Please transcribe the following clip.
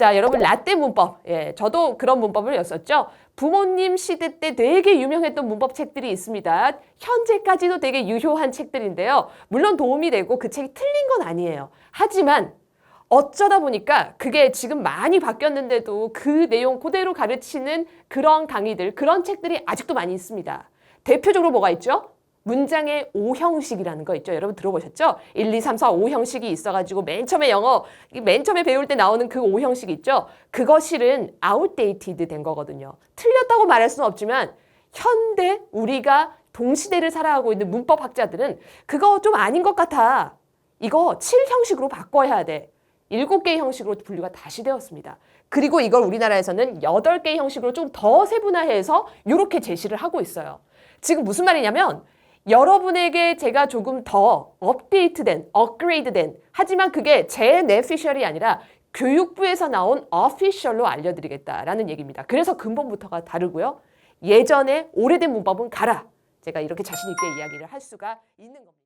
자, 여러분 라떼 문법. 예, 저도 그런 문법을 였었죠. 부모님 시대 때 되게 유명했던 문법 책들이 있습니다. 현재까지도 되게 유효한 책들인데요. 물론 도움이 되고 그 책이 틀린 건 아니에요. 하지만 어쩌다 보니까 그게 지금 많이 바뀌었는데도 그 내용 그대로 가르치는 그런 강의들, 그런 책들이 아직도 많이 있습니다. 대표적으로 뭐가 있죠? 문장의 오형식이라는거 있죠. 여러분 들어보셨죠? 1, 2, 3, 4, 5형식이 있어가지고 맨 처음에 영어, 이맨 처음에 배울 때 나오는 그 5형식 있죠? 그거 실은 outdated 된 거거든요. 틀렸다고 말할 수는 없지만 현대 우리가 동시대를 살아가고 있는 문법학자들은 그거 좀 아닌 것 같아. 이거 7형식으로 바꿔야 돼. 7개의 형식으로 분류가 다시 되었습니다. 그리고 이걸 우리나라에서는 8개의 형식으로 좀 더 세분화해서 이렇게 제시를 하고 있어요. 지금 무슨 말이냐면 여러분에게 제가 조금 더 업데이트된, 업그레이드된 하지만 그게 제 내피셜이 아니라 교육부에서 나온 어피셜로 알려드리겠다라는 얘기입니다. 그래서 근본부터가 다르고요. 예전에 오래된 문법은 가라. 제가 이렇게 자신 있게 이야기를 할 수가 있는 겁니다.